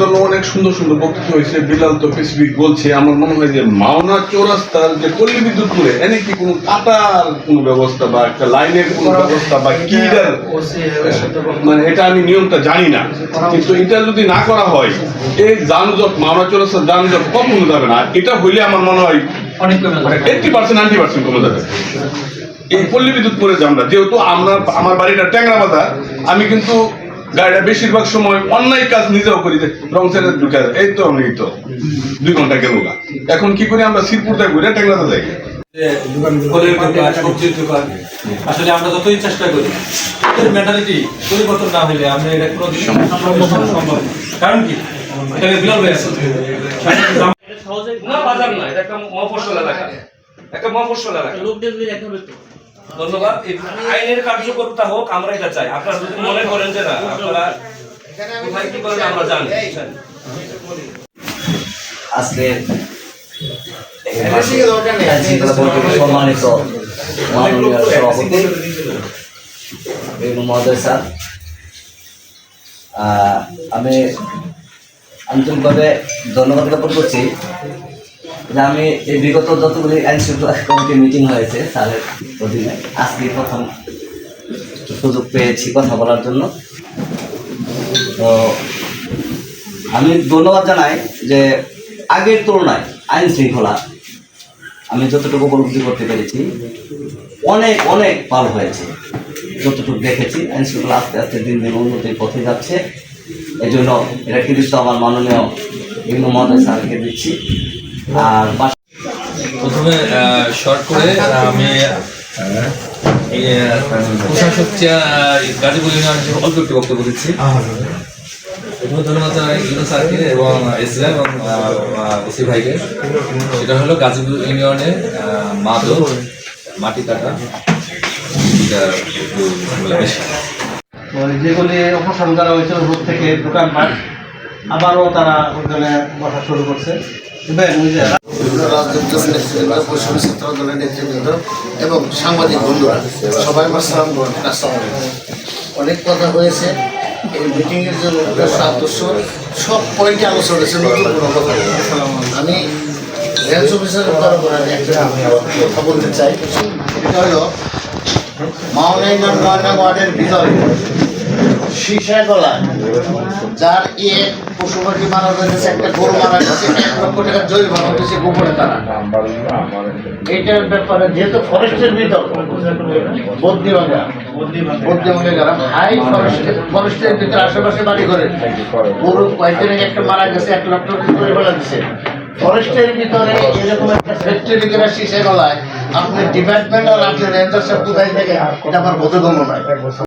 জন্য অনেক সুন্দর সুন্দর হয়েছে। বিলাল তো স্পেসিফিক বলছে আমার মনে হয় যে মাওনা চৌরাস্তার যে পল্লী বিদ্যুৎ করে এনে কি কোনো কাটার কোনো ব্যবস্থা বা একটা লাইনের কোনো ব্যবস্থা বা কিডার? মানে এটা আমি নিয়মটা জানি না। কিন্তু এটা যদি না করা হয় এই যানজট মাওনা চৌরাস্তার যানজট যাবে না? এটা হইলে আমার মনে হয় অনেক এইটটি পার্সেন্ট নাইনটি পার্সেন্ট কমে যাবে। এই পল্লী বিদ্যুৎ করে যে আমরা যেহেতু আমরা আমার বাড়িটা ট্যাংরা বাজার আমি কিন্তু গাড়িটা বেশিরভাগ সময় অন্যায় কাজ নিজেও করি যে রং সাইডে ঢুকে যায়। এই তো আমি তো। দুই ঘণ্টা গেল। এখন কি করি আমরা? শিরপুরটা ঘুরে ট্যাংরাতে যাই। ফলের দোকান সবজির দোকান। আসলে আমরা যতই চেষ্টা করি এর মেন্টালিটি পরিবর্তন না হলে আমরা এটা কোনো সম্ভব কারণ কি? এটাকে বিলাল হয়ে আছে। না বাজার না এটা একটা মফস্বল এলাকা। একটা মফস্বল এলাকা। লোকদের যদি দেখা হবে তো ধন্যবাদ। আইনের কার্যকর্তা হোক আমরা এটা চাই। আপনারা যদি মনে করেন যে না আপনারা কোথায় কি করেন আমরা জানি। আজকে সম্মানিত মাননীয় সভাপতি মহোদয় স্যার। আমি আন্তরিকভাবে ধন্যবাদ জ্ঞাপন করছি। আমি এই বিগত যতগুলি আইন শৃঙ্খলা কমিটির মিটিং হয়েছে স্যারের অধীনে আজকে প্রথম সুযোগ পেয়েছি কথা বলার জন্য। তো আমি ধন্যবাদ জানাই যে আগের তুলনায় আইন শৃঙ্খলা আমি যতটুকু উপলব্ধি করতে পেরেছি, অনেক অনেক ভালো হয়েছে। যতটুকু দেখেছি, আইন শৃঙ্খলা আস্তে আস্তে দিন দিন উন্নতির পথে যাচ্ছে। এই জন্য এটা কৃতিত্ব আমার মাননীয় ইমু মহোদয় স্যারকে দিচ্ছি। আর প্রথমে শর্ট করে আমি আহ, প্রশাসক গাজীপুর ইউনিয়ন অল্প একটু বক্তব্য দিচ্ছি। ধন্যবাদ জানাই স্যারকে এবং এসিরা এবং ওসি ভাইকে। সেটা হলো গাজীপুর ইউনিয়নে আহ, মাদক মাটি কাটা। এটা যেগুলি অপসারণ করা হয়েছিল রোড থেকে দোকানপাট আবারও তারা ওখানে বসা শুরু করছে। ইভেন বিভিন্ন রাজনৈতিক দলের নেতৃবৃন্দ এবং সাংবাদিক বন্ধুরা, সবাই আমার সালাম অনেক কথা হয়েছে। এই মিটিংয়ের যে উদ্দেশ্য আদর্শ সব পয়েন্টে আলোচনা হয়েছে, নতুন কোনো। আমি রেঞ্জ অফিসারের কথা বলতে চাই। এটা হলো মাউনাইগঞ্জ নয়না ওয়ার্ডের ভিতরে সীসা গলা যার ইয়ে পশু একটা গরু এক লক্ষ ব্যাপারে যেহেতু ফরেস্টের ভিতর ফরেস্টের ফরেস্টের ভিতরে আশেপাশে বাড়ি করে গরু কয়েকদিন একটা মারা গেছে, এক লক্ষ ফরেস্টের ভিতরে এরকম একটা ফ্যাক্টরি করে শীষে গলায় আপনি ডিপার্টমেন্ট আর আপনি রেঞ্জার সাহেব কোথায় থেকে? এটা আমার বোধগম্য নয়।